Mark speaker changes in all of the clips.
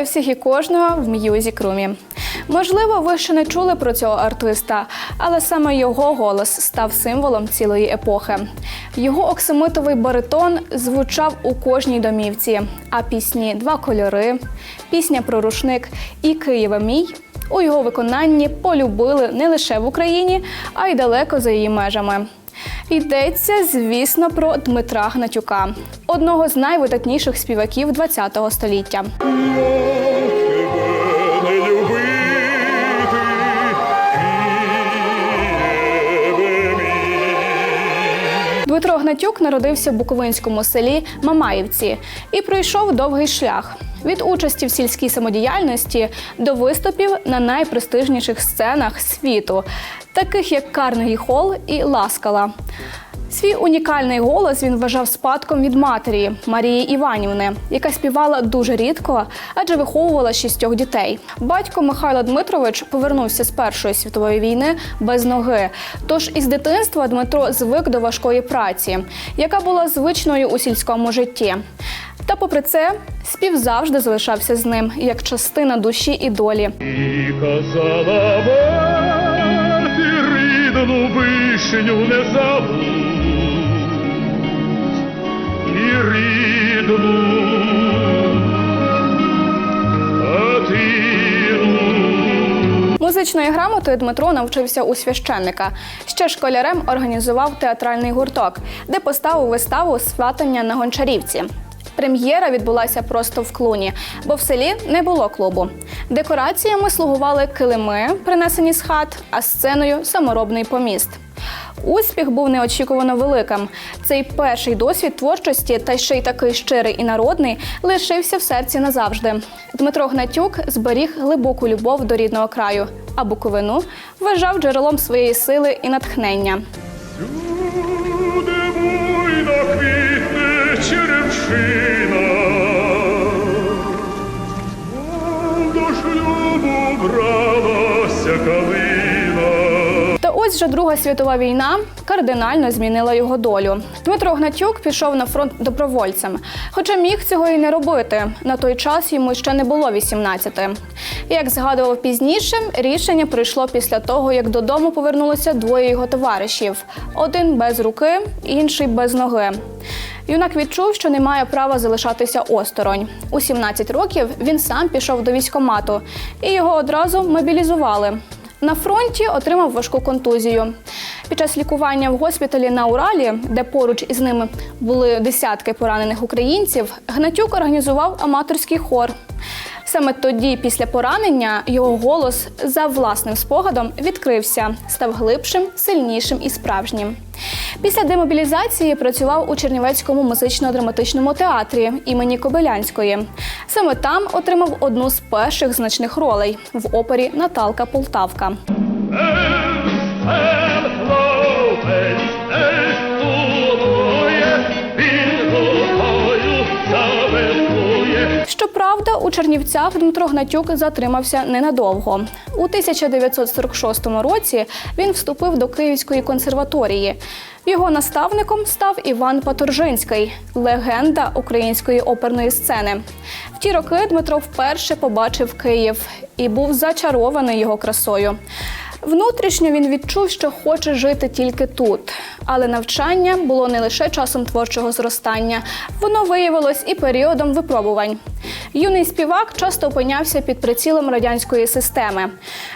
Speaker 1: Вітаю всіх і кожного в М'юзік Румі. Можливо, ви ще не чули про цього артиста, але саме його голос став символом цілої епохи. Його оксамитовий баритон звучав у кожній домівці, а пісні Два кольори, пісня про рушник і Києва мій у його виконанні полюбили не лише в Україні, а й далеко за її межами. Йдеться, звісно, про Дмитра Гнатюка, одного з найвидатніших співаків ХХ століття. Дмитро Гнатюк народився в буковинському селі Мамаївці і пройшов довгий шлях від участі в сільській самодіяльності до виступів на найпрестижніших сценах світу, таких як Карнегі Холл і Ласкала. Свій унікальний голос він вважав спадком від матері Марії Іванівни, яка співала дуже рідко, адже виховувала шістьох дітей. Батько Михайло Дмитрович повернувся з Першої світової війни без ноги. Тож із дитинства Дмитро звик до важкої праці, яка була звичною у сільському житті. Та, попри це, спів завжди залишався з ним як частина душі і долі.
Speaker 2: І казала вишню не забудь, і рідну, ну.
Speaker 1: Музичною грамотою Дмитро навчився у священника. Ще школярем організував театральний гурток, де поставив виставу сватання на гончарівці. Прем'єра відбулася просто в клуні, бо в селі не було клубу. Декораціями слугували килими, принесені з хат, а сценою саморобний поміст. Успіх був неочікувано великим. Цей перший досвід творчості, та ще й такий щирий і народний, лишився в серці назавжди. Дмитро Гнатюк зберіг глибоку любов до рідного краю, а Буковину вважав джерелом своєї сили і натхнення.
Speaker 2: До шлюбу бралася калина.
Speaker 1: Ось вже Друга світова війна кардинально змінила його долю. Дмитро Гнатюк пішов на фронт добровольцем, хоча міг цього і не робити. На той час йому ще не було 18. Як згадував пізніше, рішення прийшло після того, як додому повернулося двоє його товаришів: один без руки, інший без ноги. Юнак відчув, що не має права залишатися осторонь. У 17 років він сам пішов до військомату, і його одразу мобілізували. На фронті отримав важку контузію. Під час лікування в госпіталі на Уралі, де поруч із ними були десятки поранених українців, Гнатюк організував аматорський хор. Саме тоді, після поранення, його голос за власним спогадом відкрився, став глибшим, сильнішим і справжнім. Після демобілізації працював у Чернівецькому музично-драматичному театрі імені Кобилянської. Саме там отримав одну з перших значних ролей в опері Наталка Полтавка. Чернівцях Дмитро Гнатюк затримався ненадовго. У 1946 році він вступив до Київської консерваторії. Його наставником став Іван Паторжинський, легенда української оперної сцени. В ті роки Дмитро вперше побачив Київ і був зачарований його красою. Внутрішньо він відчув, що хоче жити тільки тут. Але навчання було не лише часом творчого зростання, воно виявилось і періодом випробувань. Юний співак часто опинявся під прицілом радянської системи.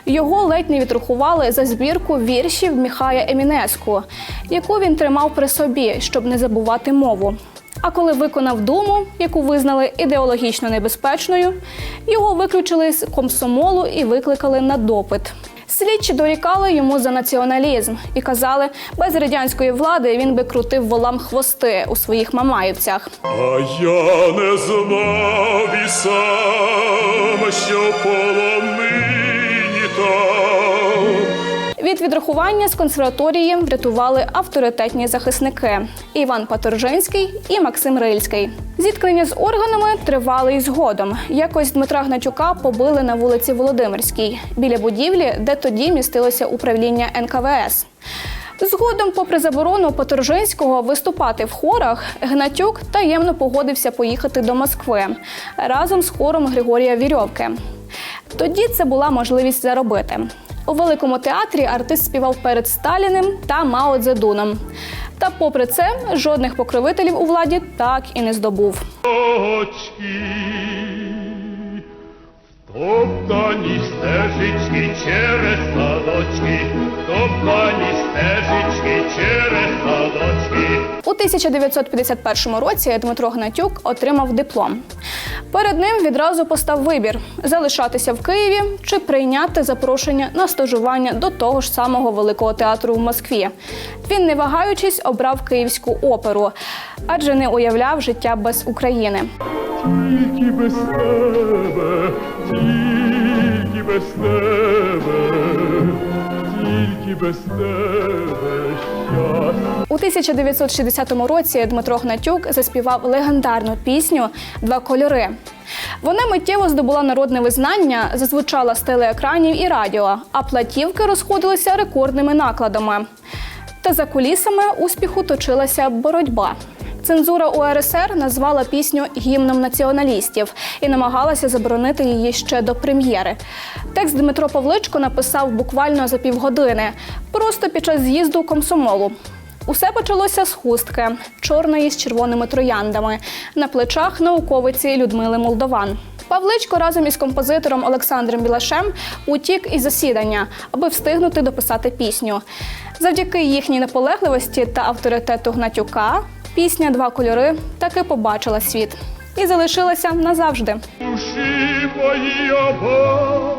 Speaker 1: Його ледь не відрахували за збірку віршів Міхая Емінеску, яку він тримав при собі, щоб не забувати мову. А коли виконав думу, яку визнали ідеологічно небезпечною, його виключили з комсомолу і викликали на допит. Слідчі дорікали йому за націоналізм і казали, без радянської влади він би крутив волам хвости у своїх мамаївцях.
Speaker 2: А я не знав і сам, що полонині там.
Speaker 1: Від відрахування з консерваторії врятували авторитетні захисники Іван Паторжинський і Максим Рильський. Зіткнення з органами тривали й згодом. Якось Дмитра Гнатюка побили на вулиці Володимирській біля будівлі, де тоді містилося управління НКВС. Згодом, попри заборону Поторжинського виступати в хорах, Гнатюк таємно погодився поїхати до Москви разом з хором Григорія Вірьовки. Тоді це була можливість заробити. У великому театрі артист співав перед Сталіним та Мао Цзедуном. Та, попри це, жодних покровителів у владі так і не здобув.
Speaker 2: Очки, втоптані стежечки через садочки, втоптані стежечки через садочки.
Speaker 1: У 1951 році Дмитро Гнатюк отримав диплом. Перед ним відразу постав вибір залишатися в Києві чи прийняти запрошення на стажування до того ж самого великого театру в Москві. Він, не вагаючись, обрав київську оперу, адже не уявляв життя без України.
Speaker 2: Тільки без тебе, тільки без тебе, тільки без тебе щастя.
Speaker 1: У 1960 році Дмитро Гнатюк заспівав легендарну пісню Два кольори. Вона миттєво здобула народне визнання, зазвучала з телеекранів і радіо, а платівки розходилися рекордними накладами. Та за кулісами успіху точилася боротьба. Цензура УРСР назвала пісню гімном націоналістів і намагалася заборонити її ще до прем'єри. Текст Дмитро Павличко написав буквально за півгодини, просто під час з'їзду комсомолу. Усе почалося з хустки чорної з червоними трояндами на плечах науковиці Людмили Молдован. Павличко разом із композитором Олександром Білашем утік із засідання, аби встигнути дописати пісню. Завдяки їхній наполегливості та авторитету Гнатюка пісня Два кольори таки побачила світ і залишилася назавжди.
Speaker 2: Душі мої оба,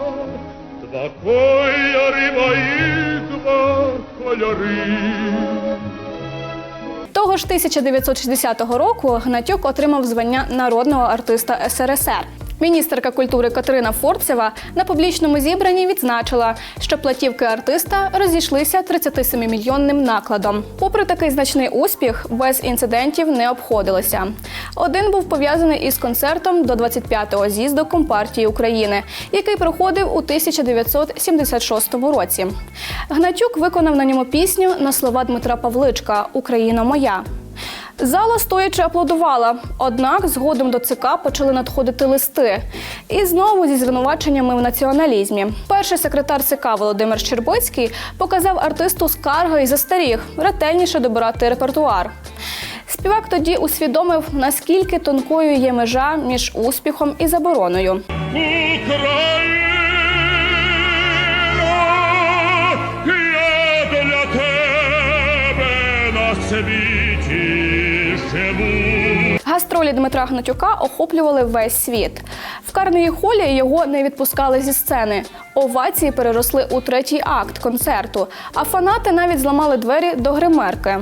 Speaker 2: два кольори мої, два кольори.
Speaker 1: Того ж 1960 року Гнатюк отримав звання народного артиста СРСР. Міністерка культури Катерина Форцева на публічному зібранні відзначила, що платівки артиста розійшлися 37-мільйонним накладом. Попри такий значний успіх, без інцидентів не обходилося. Один був пов'язаний із концертом до 25-го з'їзду Компартії України, який проходив у 1976 році. Гнатюк виконав на ньому пісню на слова Дмитра Павличка Україна моя. Зала стоячи аплодувала, однак згодом до ЦК почали надходити листи. І знову зі звинуваченнями в націоналізмі. Перший секретар ЦК Володимир Щербицький показав артисту скарги і застеріг ретельніше добирати репертуар. Співак тоді усвідомив, наскільки тонкою є межа між успіхом і забороною.
Speaker 2: Україно, я для тебе на живу.
Speaker 1: Гастролі Дмитра Гнатюка охоплювали весь світ. В Карнегі холі його не відпускали зі сцени. Овації переросли у третій акт концерту, а фанати навіть зламали двері до гримерки.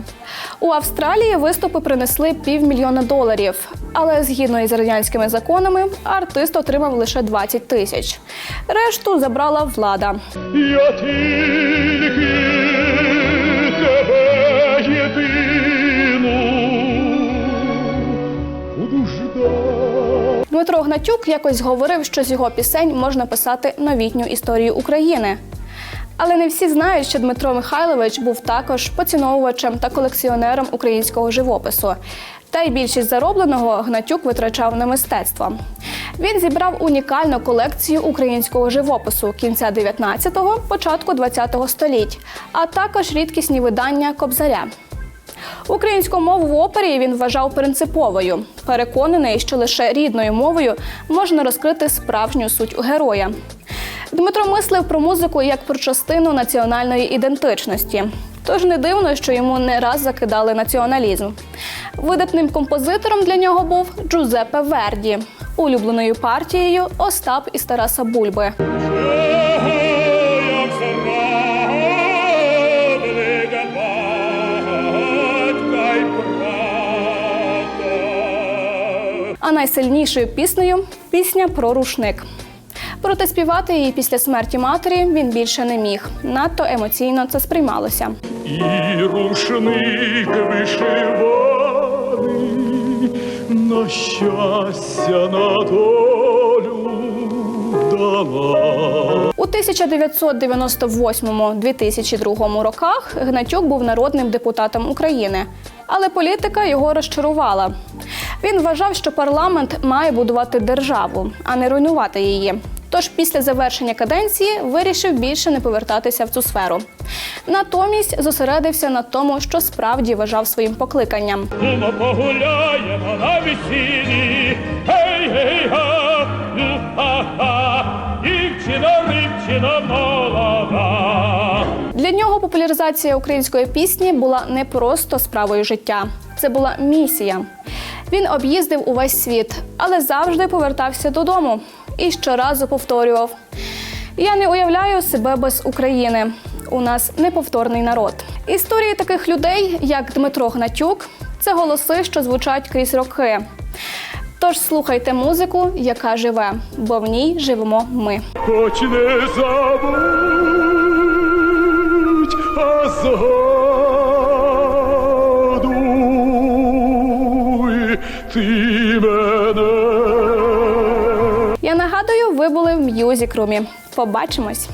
Speaker 1: У Австралії виступи принесли півмільйона доларів. Але згідно із радянськими законами, артист отримав лише 20 тисяч. Решту забрала влада.
Speaker 2: Я тільки
Speaker 1: Гнатюк якось говорив, що з його пісень можна писати новітню історію України. Але не всі знають, що Дмитро Михайлович був також поціновувачем та колекціонером українського живопису. Та й більшість заробленого Гнатюк витрачав на мистецтво. Він зібрав унікальну колекцію українського живопису кінця 19-го, початку 20-го століть, а також рідкісні видання Кобзаря. Українську мову в опері він вважав принциповою. Переконаний, що лише рідною мовою можна розкрити справжню суть героя. Дмитро мислив про музику як про частину національної ідентичності. Тож не дивно, що йому не раз закидали націоналізм. Видатним композитором для нього був Джузеппе Верді, улюбленою партією Остап із Тараса Бульби. А найсильнішою піснею пісня про рушник. Проте співати її після смерті матері він більше не міг. Надто емоційно це сприймалося.
Speaker 2: І рушник вишиваний на щастя на долю дала.
Speaker 1: У У 1998-2002 роках Гнатюк був народним депутатом України, але політика його розчарувала. Він вважав, що парламент має будувати державу, а не руйнувати її. Тож після завершення каденції вирішив більше не повертатися в цю сферу. Натомість зосередився на тому, що справді вважав своїм покликанням.
Speaker 2: Ну, погуляємо на весіллі. Гей, гей, га, ну, ха-ха. Дівчина, рибчина молода.
Speaker 1: Для нього популяризація української пісні була не просто справою життя, це була місія. Він об'їздив увесь світ, але завжди повертався додому і щоразу повторював: Я не уявляю себе без України. У нас неповторний народ. Історії таких людей, як Дмитро Гнатюк, це голоси, що звучать крізь роки. Тож слухайте музику, яка живе, бо в ній живемо ми.
Speaker 2: Хоч не забудь, а згадуй ти мене.
Speaker 1: Я нагадую, ви були в М'юзік Румі. Побачимось!